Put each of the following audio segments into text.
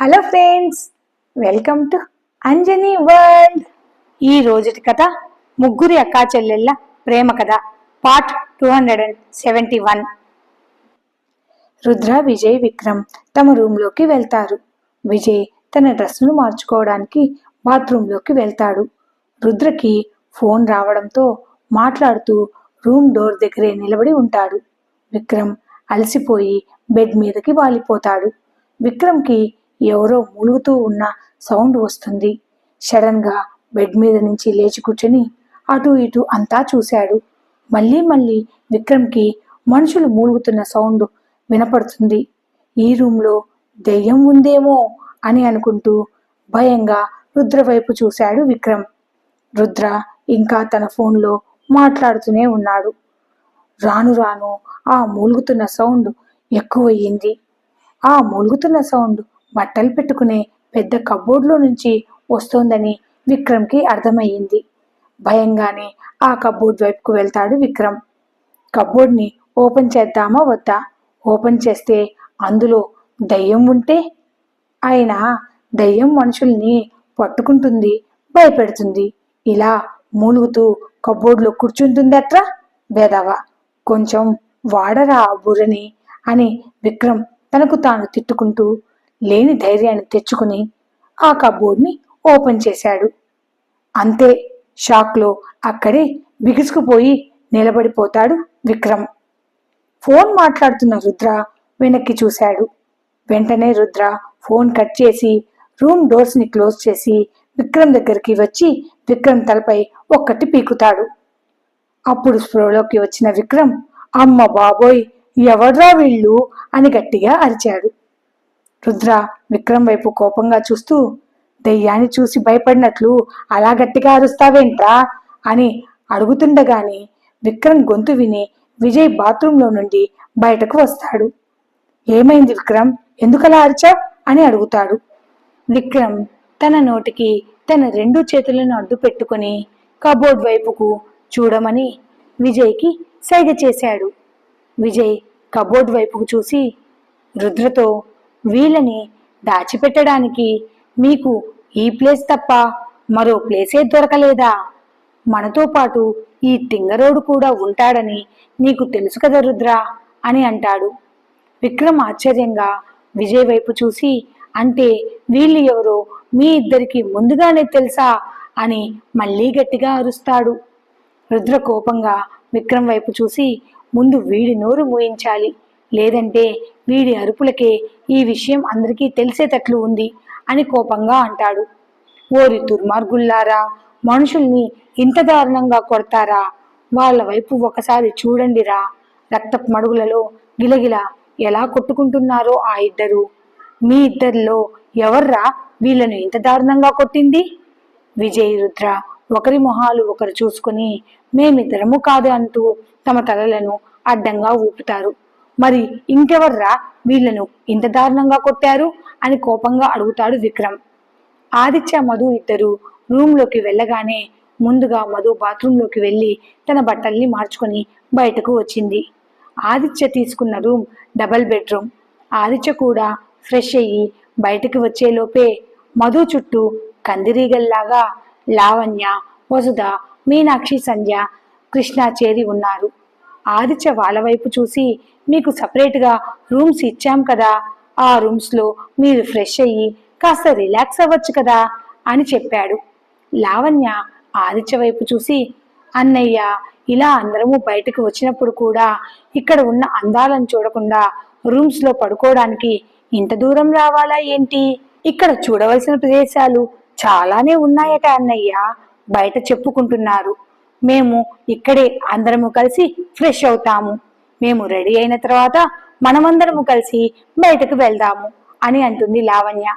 Hello friends welcome to Anjani world. ఈ రోజుటి కథ ముగ్గురి అక్కా చెల్లెళ్ళ ప్రేమ కథ part two hundred and seventy one. Rudra Vijay Vikram తమ రూమ్లోకి వెళ్తారు. విజయ్ తన డ్రెస్సును మార్చుకోవడానికి బాత్రూంలోకి వెళ్తాడు. రుద్రకి ఫోన్ రావడంతో మాట్లాడుతూ రూమ్ డోర్ దగ్గరే నిలబడి ఉంటాడు. విక్రమ్ అలసిపోయి బెడ్ మీదకి వాలిపోతాడు. విక్రమ్కి ఎవరో మూలుగుతూ ఉన్న సౌండ్ వస్తుంది. షడన్గా బెడ్ మీద నుంచి లేచి కూర్చొని అటు ఇటు అంతా చూశాడు. మళ్ళీ మళ్ళీ విక్రమ్కి మనుషులు మూలుగుతున్న సౌండ్ వినపడుతుంది. ఈ రూమ్లో దెయ్యం ఉందేమో అని అనుకుంటూ భయంగా రుద్ర వైపు చూశాడు విక్రమ్. రుద్ర ఇంకా తన ఫోన్లో మాట్లాడుతూనే ఉన్నాడు. రాను రాను ఆ మూలుగుతున్న సౌండ్ ఎక్కువయ్యింది. ఆ మూలుగుతున్న సౌండ్ బట్టలు పెట్టుకునే పెద్ద కబోర్డ్లో నుంచి వస్తోందని విక్రమ్కి అర్థమయ్యింది. భయంగానే ఆ కబోర్డ్ వైపుకు వెళ్తాడు విక్రమ్. కబోర్డ్ని ఓపెన్ చేద్దామా వద్దా? ఓపెన్ చేస్తే అందులో దయ్యం ఉంటే? అయినా దయ్యం మనుషుల్ని పట్టుకుంటుంది భయపెడుతుంది. ఇలా మూలుగుతూ కబోర్డ్లో కూర్చుంటుంది బేదవ కొంచెం వాడరా బుర్రని అని విక్రమ్ తనకు తాను తిట్టుకుంటూ లేని ధైర్యాన్ని తెచ్చుకుని ఆ కబోర్డ్ని ఓపెన్ చేశాడు. అంతే షాక్లో అక్కడే బిగుసుకుపోయి నిలబడిపోతాడు విక్రమ్. ఫోన్ మాట్లాడుతున్న రుద్ర వెనక్కి చూశాడు. వెంటనే రుద్ర ఫోన్ కట్ చేసి రూమ్ డోర్స్ని క్లోజ్ చేసి విక్రమ్ దగ్గరికి వచ్చి విక్రమ్ తలపై ఒక్కటి పీకుతాడు. అప్పుడు స్ప్రోలోకి వచ్చిన విక్రమ్ అమ్మ బాబోయ్ ఎవడ్రా వీళ్ళు? అని గట్టిగా అరిచాడు. రుద్ర విక్రమ్ వైపు కోపంగా చూస్తూ దెయ్యాన్ని చూసి భయపడినట్లు అలా గట్టిగా అరుస్తావేంట్రా అని అడుగుతుండగానే విక్రమ్ గొంతు విని విజయ్ బాత్రూంలో నుండి బయటకు వస్తాడు. ఏమైంది విక్రమ్? ఎందుకలా అరిచా అని అడుగుతాడు. విక్రమ్ తన నోటికి తన రెండు చేతులను అడ్డు పెట్టుకుని కబోర్డ్ వైపుకు చూడమని విజయ్కి సైగ చేశాడు. విజయ్ కబోర్డ్ వైపుకు చూసి రుద్రతో వీళ్ళని దాచిపెట్టడానికి మీకు ఈ ప్లేస్ తప్ప మరో ప్లేసే దొరకలేదా? మనతో పాటు ఈ తింగరోడు కూడా ఉంటాడని నీకు తెలుసు కదా రుద్ర అని అంటాడు. విక్రమ్ ఆశ్చర్యంగా విజయ్ వైపు చూసి అంటే వీళ్ళు ఎవరో మీ ఇద్దరికి ముందుగానే తెలుసా అని మళ్ళీ గట్టిగా అరుస్తాడు. రుద్ర కోపంగా విక్రమ్ వైపు చూసి ముందు వీడి నోరు మూయించాలి. లేదంటే వీడి అరుపులకే ఈ విషయం అందరికీ తెలిసేటట్లు ఉంది అని కోపంగా అంటాడు. ఓరి దుర్మార్గుల్లారా మనుషుల్ని ఇంత దారుణంగా కొడతారా? వాళ్ళ వైపు ఒకసారి చూడండిరా. రక్తపు మడుగులలో గిలగిల ఎలా కొట్టుకుంటున్నారో ఆ ఇద్దరు. మీ ఇద్దరిలో ఎవర్రా వీళ్ళను ఇంత దారుణంగా కొట్టింది? విజయ్ రుద్ర ఒకరి మొహాలు ఒకరు చూసుకుని మేమిద్దరము కాదు అంటూ తమ తలలను అడ్డంగా ఊపుతారు. మరి ఇంకెవర్రా వీళ్ళను ఇంత దారుణంగా కొట్టారు అని కోపంగా అడుగుతాడు విక్రమ్. ఆదిత్య మధు ఇద్దరు రూమ్లోకి వెళ్ళగానే ముందుగా మధు బాత్రూంలోకి వెళ్ళి తన బట్టల్ని మార్చుకొని బయటకు వచ్చింది. ఆదిత్య తీసుకున్న రూమ్ డబల్ బెడ్రూమ్ ఆదిత్య కూడా ఫ్రెష్ అయ్యి బయటకు వచ్చేలోపే మధు చుట్టూ కందిరీగల్లాగా లావణ్య వసుధ మీనాక్షి సంధ్య కృష్ణ చేరి ఉన్నారు. ఆదిత్య వాళ్ళ వైపు చూసి మీకు సపరేట్గా రూమ్స్ ఇచ్చాం కదా ఆ రూమ్స్లో మీరు ఫ్రెష్ అయ్యి కాస్త రిలాక్స్ అవ్వచ్చు కదా అని చెప్పాడు. లావణ్య ఆదిత్య వైపు చూసి అన్నయ్య ఇలా అందరము బయటకు వచ్చినప్పుడు కూడా ఇక్కడ ఉన్న అందాలను చూడకుండా రూమ్స్లో పడుకోవడానికి ఇంత దూరం రావాలా ఏంటి? ఇక్కడ చూడవలసిన ప్రదేశాలు చాలానే ఉన్నాయట అన్నయ్య బయట చెప్పుకుంటున్నారు. మేము ఇక్కడే అందరము కలిసి ఫ్రెష్ అవుతాము. మేము రెడీ అయిన తర్వాత మనమందరము కలిసి బయటకు వెళ్దాము అని అంటుంది లావణ్య.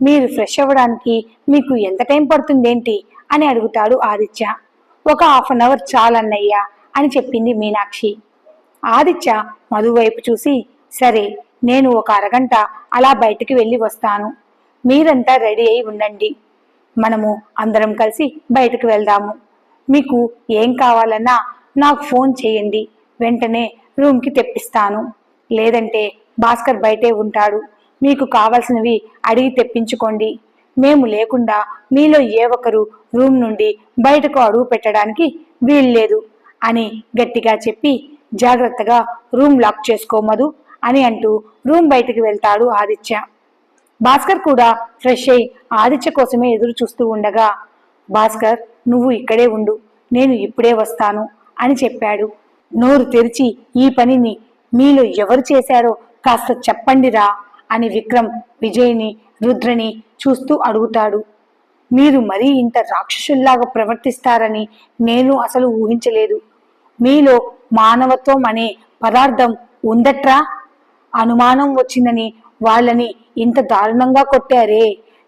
మీరు ఫ్రెష్ అవ్వడానికి మీకు ఎంత టైం పడుతుందేంటి అని అడుగుతాడు ఆదిత్య. ఒక హాఫ్ అన్ అవర్ చాలన్నయ్య అని చెప్పింది మీనాక్షి. ఆదిత్య మధు వైపు చూసి సరే నేను ఒక అరగంట అలా బయటికి వెళ్ళి వస్తాను. మీరంతా రెడీ అయి ఉండండి. మనము అందరం కలిసి బయటకు వెళ్దాము. మీకు ఏం కావాలన్నా నాకు ఫోన్ చేయండి. వెంటనే రూమ్కి తెప్పిస్తాను. లేదంటే భాస్కర్ బయటే ఉంటాడు. మీకు కావలసినవి అడిగి తెప్పించుకోండి. మేము లేకుండా మీలో ఏ ఒక్కరు రూమ్ నుండి బయటకు అడుగు పెట్టడానికి వీల్లేదు అని గట్టిగా చెప్పి జాగ్రత్తగా రూమ్ లాక్ చేసుకోమదు అని అంటూ రూమ్ బయటకు వెళ్తాడు ఆదిత్య. భాస్కర్ కూడా ఫ్రెష్ అయి ఆదిత్య కోసమే ఎదురు చూస్తూ ఉండగా భాస్కర్ నువ్వు ఇక్కడే ఉండు. నేను ఇప్పుడే వస్తాను అని చెప్పాడు. నోరు తెరిచి ఈ పనిని మీలో ఎవరు చేశారో కాస్త చెప్పండిరా అని విక్రమ్ విజయ్ని రుద్రని చూస్తూ అడుగుతాడు. మీరు మరీ ఇంత రాక్షసుల్లాగా ప్రవర్తిస్తారని నేను అసలు ఊహించలేదు. మీలో మానవత్వం అనే పదార్థం ఉందట్రా? అనుమానం వచ్చిందని వాళ్ళని ఇంత దారుణంగా కొట్టారే?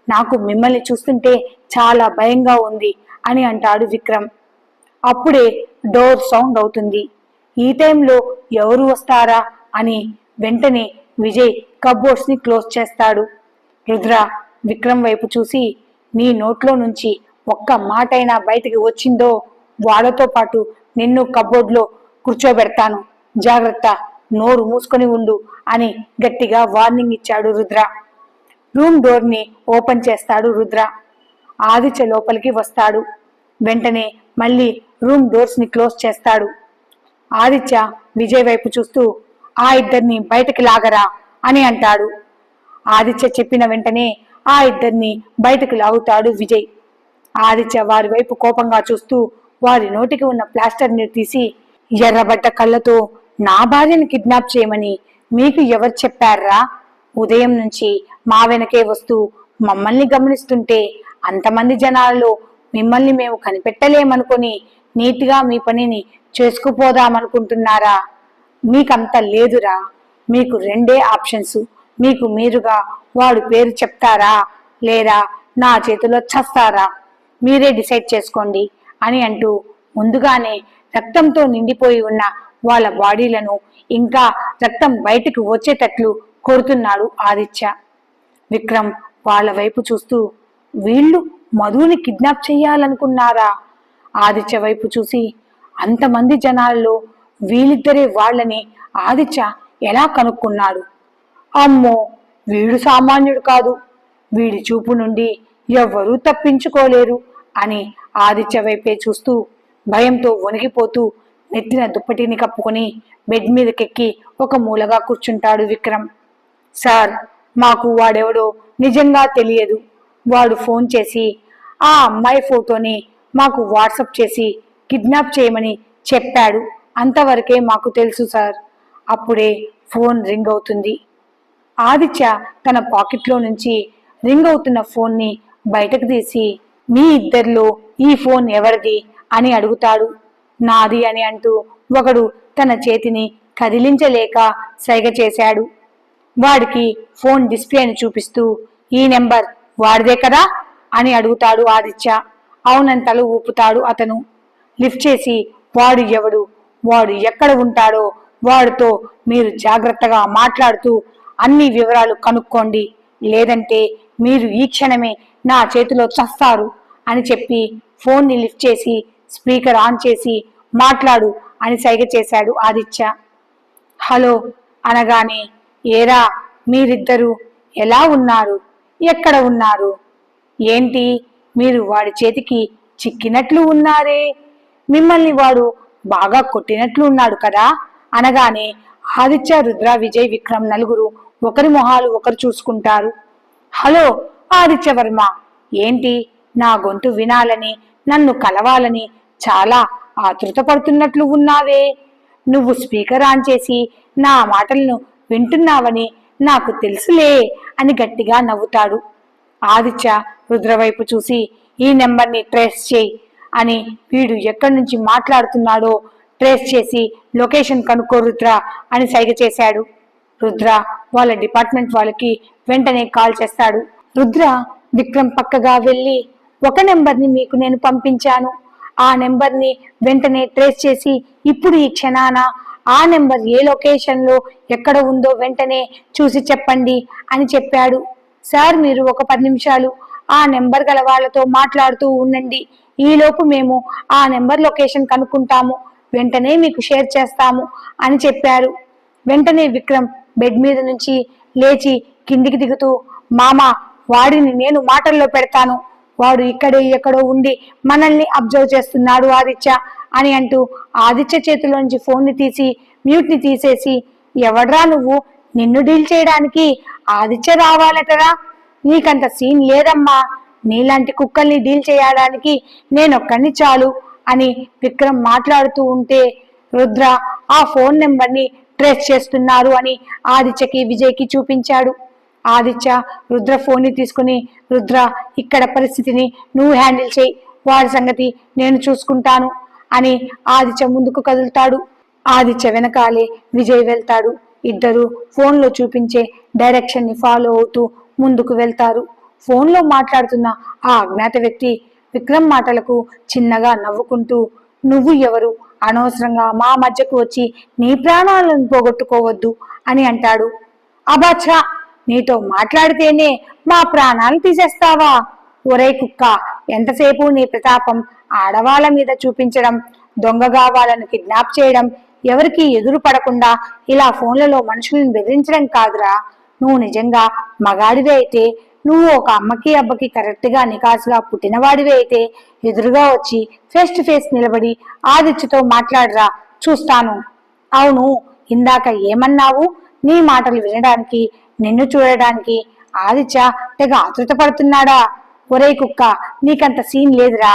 నాకు మిమ్మల్ని చూస్తుంటే చాలా భయంగా ఉంది అని అంటాడు విక్రమ్. అప్పుడే డోర్ సౌండ్ అవుతుంది. ఈ టైంలో ఎవరు వస్తారా అని వెంటనే విజయ్ కబోర్డ్స్ని క్లోజ్ చేస్తాడు. రుద్ర విక్రమ్ వైపు చూసి నీ నోట్లో నుంచి ఒక్క మాటైనా బయటికి వచ్చిందో వాళ్ళతో పాటు నిన్ను కబ్బోర్డ్లో కూర్చోబెడతాను. జాగ్రత్త నోరు మూసుకొని ఉండు అని గట్టిగా వార్నింగ్ ఇచ్చాడు రుద్ర. రూమ్ డోర్ని ఓపెన్ చేస్తాడు రుద్ర. ఆదిత్య లోపలికి వస్తాడు. వెంటనే మళ్ళీ రూమ్ డోర్స్ని క్లోజ్ చేస్తాడు. ఆదిత్య విజయ్ వైపు చూస్తూ ఆ ఇద్దరిని బయటకి లాగరా అని అంటాడు. ఆదిత్య చెప్పిన వెంటనే ఆ ఇద్దరిని బయటకు లాగుతాడు విజయ్. ఆదిత్య వారి వైపు కోపంగా చూస్తూ వారి నోటికి ఉన్న ప్లాస్టర్ని తీసి ఎర్రబడ్డ కళ్ళతో నా భార్యను కిడ్నాప్ చేయమని మీకు ఎవరు చెప్పారా? ఉదయం నుంచి మా వెనకే వస్తూ మమ్మల్ని గమనిస్తుంటే అంతమంది జనాల్లో మిమ్మల్ని మేము కనిపెట్టలేమనుకొని నీట్గా మీ పనిని చేసుకుపోదామనుకుంటున్నారా? మీకంత లేదురా. మీకు రెండే ఆప్షన్స్. మీకు మీరుగా వాడు పేరు చెప్తారా? లేదా నా చేతిలో చస్తారా? మీరే డిసైడ్ చేసుకోండి అని అంటూ ముందుగానే రక్తంతో నిండిపోయి ఉన్న వాళ్ళ బాడీలను ఇంకా రక్తం బయటకు వచ్చేటట్లు కొడుతున్నాడు ఆదిత్య. విక్రమ్ వాళ్ళ వైపు చూస్తూ వీళ్ళు మధుని కిడ్నాప్ చేయాలనుకున్నారా? ఆదిత్య వైపు చూసి అంతమంది జనాల్లో వీళ్ళిద్దరే వాళ్ళని ఆదిత్య ఎలా కనుక్కున్నాడు? అమ్మో వీడు సామాన్యుడు కాదు. వీడి చూపు నుండి ఎవ్వరూ తప్పించుకోలేరు అని ఆదిత్య వైపే చూస్తూ భయంతో వణిగిపోతూ నెత్తిన దుప్పటిని కప్పుకొని బెడ్ మీదకెక్కి ఒక మూలగా కూర్చుంటాడు విక్రమ్. సార్ మాకు వాడెవడో నిజంగా తెలియదు. వాడు ఫోన్ చేసి ఆ అమ్మాయి ఫోటోని మాకు వాట్సప్ చేసి కిడ్నాప్ చేయమని చెప్పాడు. అంతవరకే మాకు తెలుసు సార్. అప్పుడే ఫోన్ రింగ్ అవుతుంది. ఆదిత్య తన పాకెట్లో నుంచి రింగ్ అవుతున్న ఫోన్ని బయటకు తీసి మీ ఇద్దరిలో ఈ ఫోన్ ఎవరిది? అని అడుగుతాడు. నాది అని అంటూ ఒకడు తన చేతిని కదిలించలేక సైగ చేశాడు. వాడికి ఫోన్ డిస్ప్లేని చూపిస్తూ ఈ నెంబర్ వాడిదే కదా? అని అడుగుతాడు ఆదిత్య. అవునంతలు ఊపుతాడు అతను. లిఫ్ట్ చేసి వాడు ఎవడు? వాడు ఎక్కడ ఉంటాడో? వాడితో మీరు జాగ్రత్తగా మాట్లాడుతూ అన్ని వివరాలు కనుక్కోండి. లేదంటే మీరు ఈ క్షణమే నా చేతిలో చస్తారు అని చెప్పి ఫోన్ని లిఫ్ట్ చేసి స్పీకర్ ఆన్ చేసి మాట్లాడు అని సైగ చేశాడు ఆదిత్య. హలో అనగానే ఏరా మీరిద్దరూ ఎలా ఉన్నారు? ఎక్కడ ఉన్నారు? ఏంటి? మీరు వాడి చేతికి చిక్కినట్లు ఉన్నారే. మిమ్మల్ని వాడు బాగా కొట్టినట్లు ఉన్నాడు కదా? అనగానే ఆదిత్య రుద్ర విజయ్ విక్రమ్ నలుగురు ఒకరి మొహాలు ఒకరు చూసుకుంటారు. హలో ఆదిత్య వర్మ. ఏంటి? నా గొంతు వినాలని నన్ను కలవాలని చాలా ఆతృత పడుతున్నట్లు ఉన్నావే. నువ్వు స్పీకర్ ఆన్ చేసి నా మాటలను వింటున్నావని నాకు తెలుసులే అని గట్టిగా నవ్వుతాడు. ఆదిత్య రుద్ర వైపు చూసి ఈ నెంబర్ని ట్రేస్ చేయి అని వీడు ఎక్కడి నుంచి మాట్లాడుతున్నాడో ట్రేస్ చేసి లొకేషన్ కనుక్కో రుద్ర అని సైగ చేశాడు. రుద్ర వాళ్ళ డిపార్ట్మెంట్ వాళ్ళకి వెంటనే కాల్ చేస్తాడు. రుద్ర విక్రమ్ పక్కగా వెళ్ళి ఒక నెంబర్ని మీకు నేను పంపించాను. ఆ నెంబర్ని వెంటనే ట్రేస్ చేసి ఇప్పుడు ఈ క్షణాన ఆ నెంబర్ ఏ లొకేషన్లో ఎక్కడ ఉందో వెంటనే చూసి చెప్పండి అని చెప్పాడు. సార్ మీరు ఒక పది నిమిషాలు ఆ నెంబర్ గల వాళ్ళతో మాట్లాడుతూ ఉండండి. ఈలోపు మేము ఆ నెంబర్ లొకేషన్ కనుక్కుంటాము. వెంటనే మీకు షేర్ చేస్తాము అని చెప్పారు. వెంటనే విక్రమ్ బెడ్ మీద నుంచి లేచి కిందికి దిగుతూ మామ వాడిని నేను మాటల్లో పెడతాను. వాడు ఇక్కడే ఎక్కడో ఉండి మనల్ని అబ్జర్వ్ చేస్తున్నాడు ఆదిత్య అని అంటూ ఆదిత్య చేతిలోంచి ఫోన్ని తీసి మ్యూట్ని తీసేసి ఎవడ్రా నువ్వు? నిన్ను డీల్ చేయడానికి ఆదిత్య రావాలటరా నీకంత సీన్ లేదమ్మా. నీలాంటి కుక్కల్ని డీల్ చేయడానికి నేనొక్కడిని చాలు అని విక్రమ్ మాట్లాడుతూ ఉంటే రుద్ర ఆ ఫోన్ నెంబర్ని ట్రేస్ చేస్తున్నారు అని ఆదిత్యకి విజయ్కి చూపించాడు. ఆదిత్య రుద్ర ఫోన్ని తీసుకుని రుద్ర ఇక్కడ పరిస్థితిని నువ్వు హ్యాండిల్ చేయి వాడి సంగతి నేను చూసుకుంటాను అని ఆదిత్య ముందుకు కదులుతాడు. ఆదిత్య వెనకాలే విజయ్ వెళ్తాడు. ఇద్దరు ఫోన్లో చూపించే డైరెక్షన్ని ఫాలో అవుతూ ముందుకు వెళ్తారు. ఫోన్లో మాట్లాడుతున్న ఆ అజ్ఞాత వ్యక్తి విక్రమ్ మాటలకు చిన్నగా నవ్వుకుంటూ నువ్వు ఎవరు? అనవసరంగా మా మధ్యకు వచ్చి నీ ప్రాణాలను పోగొట్టుకోవద్దు అని అంటాడు. అబాచా నీతో మాట్లాడితేనే మా ప్రాణాలు తీసేస్తావా? ఒరే కుక్క ఎంతసేపు నీ ప్రతాపం ఆడవాళ్ళ మీద చూపించడం దొంగగా వాళ్ళను కిడ్నాప్ చేయడం ఎవరికి ఎదురు పడకుండా ఇలా ఫోన్లలో మనుషులను బెదిరించడం కాదురా. నువ్వు నిజంగా మగాడివి అయితే నువ్వు ఒక అమ్మకి అబ్బకి కరెక్ట్గా నికాసుగా పుట్టినవాడివి అయితే ఎదురుగా వచ్చి ఫేస్ టు ఫేస్ నిలబడి ఆదిత్యతో మాట్లాడరా. చూస్తాను. అవును ఇందాక ఏమన్నావు? నీ మాటలు వినడానికి నిన్ను చూడడానికి ఆదిత్య తెగ ఆతృత పడుతున్నాడా? ఒరే కుక్క నీకంత సీన్ లేదురా.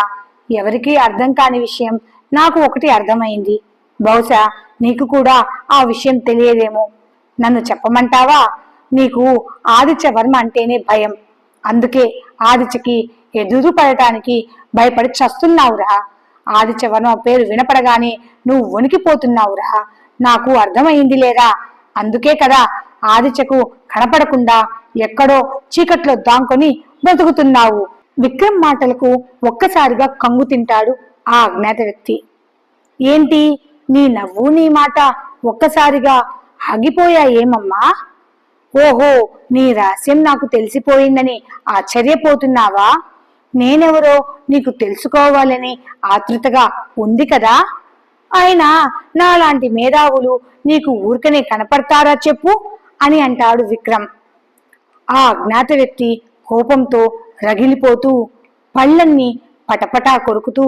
ఎవరికీ అర్థం కాని విషయం నాకు ఒకటి అర్థమైంది. బహుశా నీకు కూడా ఆ విషయం తెలియదేమో. నన్ను చెప్పమంటావా? నీకు ఆదిత్య వర్మ అంటేనే భయం. అందుకే ఆదిత్యకి ఎదురు పడటానికి భయపడి చస్తున్నావురా. ఆదిత్య వర్మ పేరు వినపడగానే నువ్వు వణికిపోతున్నావురా. నాకు అర్థమైంది లేరా? అందుకే కదా ఆదిత్యకు కనపడకుండా ఎక్కడో చీకట్లో దాంకొని బ్రతుకుతున్నావు. విక్రమ్ మాటలకు ఒక్కసారిగా కంగు తింటాడు ఆ అజ్ఞాత వ్యక్తి. ఏంటి? నీ నవ్వు నీ మాట ఒక్కసారిగా ఆగిపోయా ఏమమ్మా? ఓహో నీ రహస్యం నాకు తెలిసిపోయిందని ఆశ్చర్యపోతున్నావా? నేనెవరో నీకు తెలుసుకోవాలని ఆతృతగా ఉంది కదా? అయినా నాలాంటి మేధావులు నీకు ఊరికనే కనపడతారా చెప్పు అని అంటాడు విక్రమ్. ఆ అజ్ఞాత వ్యక్తి కోపంతో రగిలిపోతూ పళ్ళన్ని పటపటా కొరుకుతూ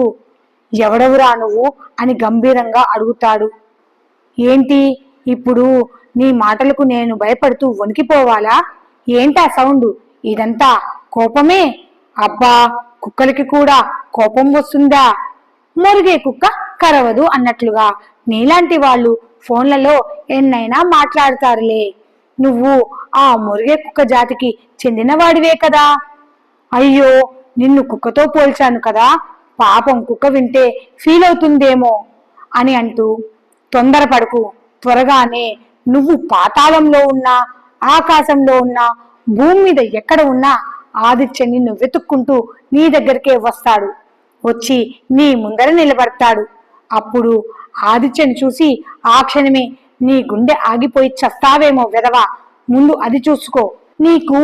ఎవడవురా నువ్వు అని గంభీరంగా అడుగుతాడు. ఏంటి? ఇప్పుడు నీ మాటలకు నేను భయపడుతూ వణికిపోవాలా? ఏంటా సౌండ్? ఇదంతా కోపమే? అబ్బా కుక్కలకి కూడా కోపం వస్తుందా? మురిగే కుక్క కరవదు అన్నట్లుగా నీలాంటి వాళ్ళు ఫోన్లలో ఎన్నైనా మాట్లాడతారులే. నువ్వు ఆ మురిగే కుక్క జాతికి చెందినవాడివే కదా? అయ్యో నిన్ను కుక్కతో పోల్చాను కదా? పాపం కుక్క వింటే ఫీల్ అవుతుందేమో అని అంటూ తొందరపడకు. త్వరగానే నువ్వు పాతాళంలో ఉన్నా ఆకాశంలో ఉన్నా భూమి మీద ఎక్కడ ఉన్నా ఆదిత్య నిన్ను వెతుక్కుంటూ నీ దగ్గరికే వస్తాడు. వచ్చి నీ ముందర నిలబడతాడు. అప్పుడు ఆదిత్యని చూసి ఆ క్షణమే నీ గుండె ఆగిపోయి చస్తావేమో వెదవా ముందు అది చూసుకో. నీకు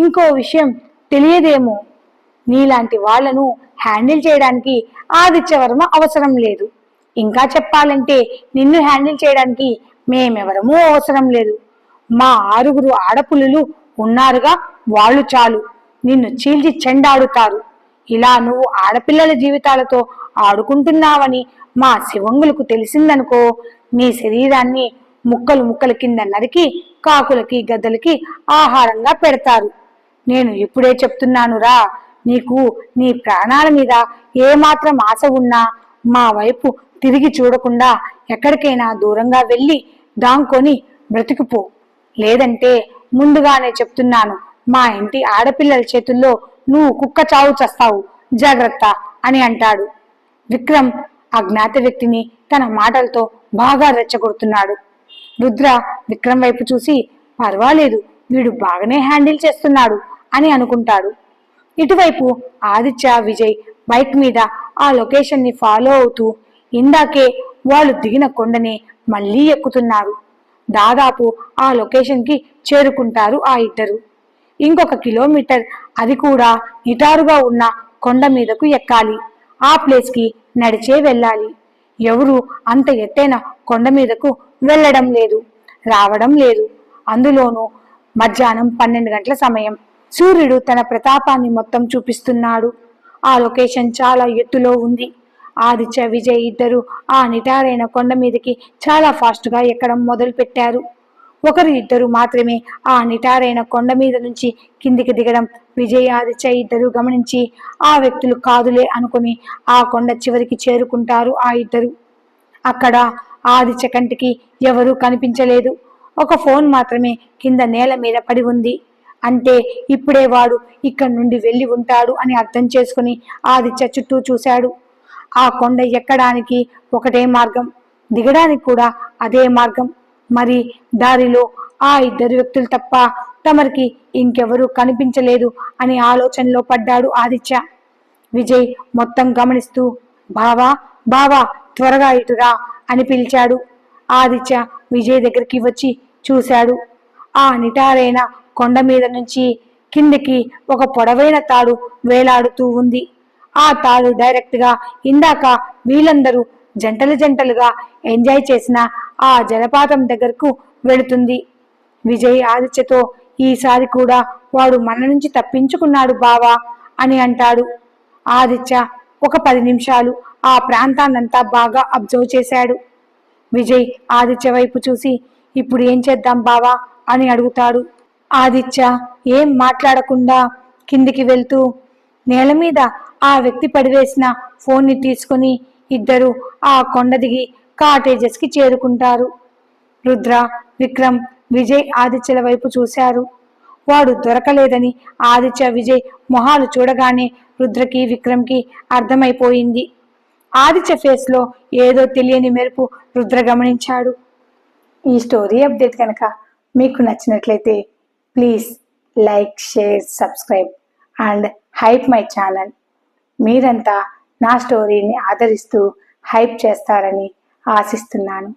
ఇంకో విషయం తెలియదేమో. నీలాంటి వాళ్ళను హ్యాండిల్ చేయడానికి ఆదిత్యవర్మ అవసరం లేదు. ఇంకా చెప్పాలంటే నిన్ను హ్యాండిల్ చేయడానికి మేమెవరమూ అవసరం లేదు. మా ఆరుగురు ఆడపులులు ఉన్నారుగా వాళ్ళు చాలు. నిన్ను చీల్చి చెండాడుతారు. ఇలా నువ్వు ఆడపిల్లల జీవితాలతో ఆడుకుంటున్నావని మా శివంగులకు తెలిసిందనుకో నీ శరీరాన్ని ముక్కలు ముక్కల కింద నరికి కాకులకి గద్దలకి ఆహారంగా పెడతారు. నేను ఇప్పుడే చెప్తున్నానురా నీకు నీ ప్రాణాల మీద ఏమాత్రం ఆశ ఉన్నా మా వైపు తిరిగి చూడకుండా ఎక్కడికైనా దూరంగా వెళ్ళి దాంకొని బ్రతికిపో. లేదంటే ముందుగానే చెప్తున్నాను మా ఇంటి ఆడపిల్లల చేతుల్లో నువ్వు కుక్క చావు చస్తావు జాగ్రత్త అని అంటాడు. విక్రమ్ అజ్ఞాత వ్యక్తిని తన మాటలతో బాగా రెచ్చగొడుతున్నాడు. రుద్ర విక్రమ్ వైపు చూసి పర్వాలేదు వీడు బాగానే హ్యాండిల్ చేస్తున్నాడు అని అనుకుంటాడు. ఇటువైపు ఆదిత్య విజయ్ బైక్ మీద ఆ లొకేషన్ని ఫాలో అవుతూ ఇందాకే వాళ్ళు దిగిన కొండని మళ్ళీ ఎక్కుతున్నారు. దాదాపు ఆ లొకేషన్కి చేరుకుంటారు ఆ ఇద్దరు. ఇంకొక కిలోమీటర్ అది కూడా నిటారుగా ఉన్న కొండ మీదకు ఎక్కాలి. ఆ ప్లేస్కి నడిచే వెళ్ళాలి. ఎవరు అంత ఎత్తైన కొండ మీదకు వెళ్ళడం లేదు రావడం లేదు. అందులోనూ మధ్యాహ్నం పన్నెండు గంటల సమయం. సూర్యుడు తన ప్రతాపాన్ని మొత్తం చూపిస్తున్నాడు. ఆ లొకేషన్ చాలా ఎత్తులో ఉంది. ఆదిత్య విజయ్ ఇద్దరు ఆ నిటారైన కొండ మీదకి చాలా ఫాస్ట్గా ఎక్కడం మొదలు పెట్టారు ఒకరు ఇద్దరు మాత్రమే ఆ నిటారైన కొండ మీద నుంచి కిందికి దిగడం. విజయ్ ఆదిత్య ఇద్దరు గమనించి ఆ వ్యక్తులు కాదులే అనుకుని ఆ కొండ చివరికి చేరుకుంటారు ఆ ఇద్దరు. అక్కడ ఆదిత్య కంటికి ఎవరూ కనిపించలేదు. ఒక ఫోన్ మాత్రమే కింద నేల మీద పడి ఉంది. అంటే ఇప్పుడే వాడు ఇక్కడి నుండి వెళ్ళి ఉంటాడు అని అర్థం చేసుకుని ఆదిత్య చుట్టూ చూశాడు. ఆ కొండ ఎక్కడానికి ఒకటే మార్గం దిగడానికి కూడా అదే మార్గం. మరి దారిలో ఆ ఇద్దరు వ్యక్తులు తప్ప తమరికి ఇంకెవరూ కనిపించలేదు అని ఆలోచనలో పడ్డాడు ఆదిత్య. విజయ్ మొత్తం గమనిస్తూ బావా బావా త్వరగా ఇటురా అని పిలిచాడు. ఆదిత్య విజయ్ దగ్గరికి వచ్చి చూశాడు. ఆ నిటారైన కొండ మీద నుంచి కిందికి ఒక పొడవైన తాడు వేలాడుతూ ఉంది. ఆ తాడు డైరెక్ట్గా ఇందాక వీళ్ళందరూ జంటలు జంటలుగా ఎంజాయ్ చేసిన ఆ జలపాతం దగ్గరకు వెళుతుంది. విజయ్ ఆదిత్యతో ఈసారి కూడా వాడు మన నుంచి తప్పించుకున్నాడు బావా అని అంటాడు. ఆదిత్య ఒక పది నిమిషాలు ఆ ప్రాంతాన్నంతా బాగా అబ్జర్వ్ చేశాడు. విజయ్ ఆదిత్య వైపు చూసి ఇప్పుడు ఏం చేద్దాం బావా? అని అడుగుతాడు. ఆదిత్య ఏం మాట్లాడకుండా కిందికి వెళ్తూ నేల మీద ఆ వ్యక్తి పడివేసిన ఫోన్ని తీసుకుని ఇద్దరు ఆ కొండ దిగి కాటేజెస్కి చేరుకుంటారు. రుద్ర విక్రమ్ విజయ్ ఆదిత్యల వైపు చూశారు. వాడు దొరకలేదని ఆదిత్య విజయ్ మొహాలు చూడగానే రుద్రకి విక్రమ్కి అర్థమైపోయింది. ఆదిత్య ఫేస్లో ఏదో తెలియని మెరుపు రుద్ర గమనించాడు. ఈ స్టోరీ అప్డేట్ కనుక మీకు నచ్చినట్లయితే please like share subscribe and hype my channel మీరంతా నా స్టోరీని ఆదరిస్తూ హైప్ చేస్తారని ఆశిస్తున్నాను.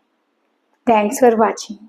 Thanks for watching